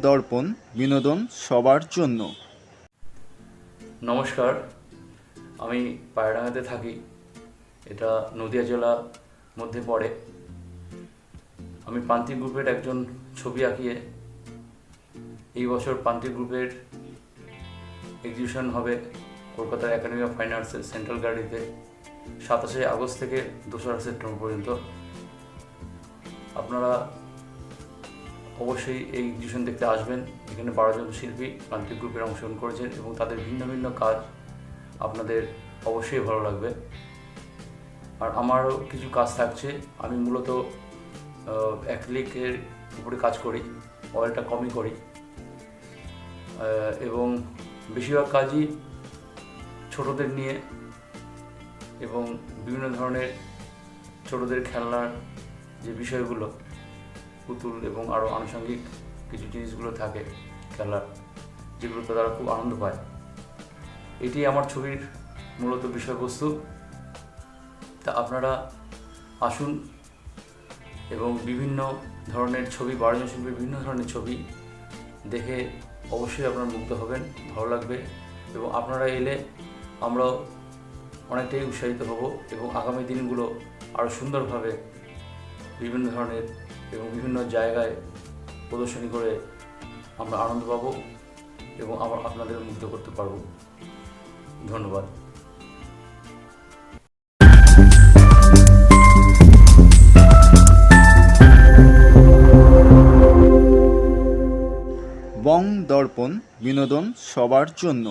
দর্পণ বিনোদন সবার জন্য। নমস্কার, আমি পায়রাডাঙ্গাতে থাকি। এটা নদিয়া জেলার মধ্যে পড়ে। আমি প্রান্তিক গ্রুপের একজন ছবি আঁকিয়ে এই বছর প্রান্তিক গ্রুপের এক্সিবিশন হবে কলকাতার একাডেমি অফ ফাইন আর্টসের সেন্ট্রাল গ্যালারিতে সাতাশে আগস্ট থেকে দোসরা সেপ্টেম্বর পর্যন্ত। আপনারা অবশ্যই এই এক্সিবিশন দেখতে আসবেন। এখানে বারো জন শিল্পী প্রান্তিক গ্রুপের অংশগ্রহণ করেছেন এবং তাদের ভিন্ন ভিন্ন কাজ আপনাদের অবশ্যই ভালো লাগবে। আর আমারও কিছু কাজ থাকছে। আমি মূলত অ্যাক্রিলিকের উপরে কাজ করি অয়েলটা কমই করি। এবং বেশিরভাগ কাজই ছোটদের নিয়ে এবং বিভিন্ন ধরনের ছোটদের খেলনার যে বিষয়গুলো পুতুল এবং আরও আনুষঙ্গিক কিছু জিনিসগুলো থাকে খেলার যেগুলোতে তারা খুব আনন্দ পায়। এটি আমার ছবির মূলত বিষয়বস্তু। তা আপনারা আসুন এবং বিভিন্ন ধরনের ছবি বারোজন শিল্পীর বিভিন্ন ধরনের ছবি দেখে অবশ্যই আপনারা মুগ্ধ হবেন, ভালো লাগবে এবং আপনারা এলে আমরাও অনেকটাই উৎসাহিত হব এবং আগামী দিনগুলো আরও সুন্দরভাবে বিভিন্ন ধরনের এবং বিভিন্ন জায়গায় প্রদর্শনী করে আমরা আনন্দ পাবো এবং আমরা আপনাদের মুগ্ধ করতে পারব। ধন্যবাদ। বং দর্পণ বিনোদন সবার জন্য।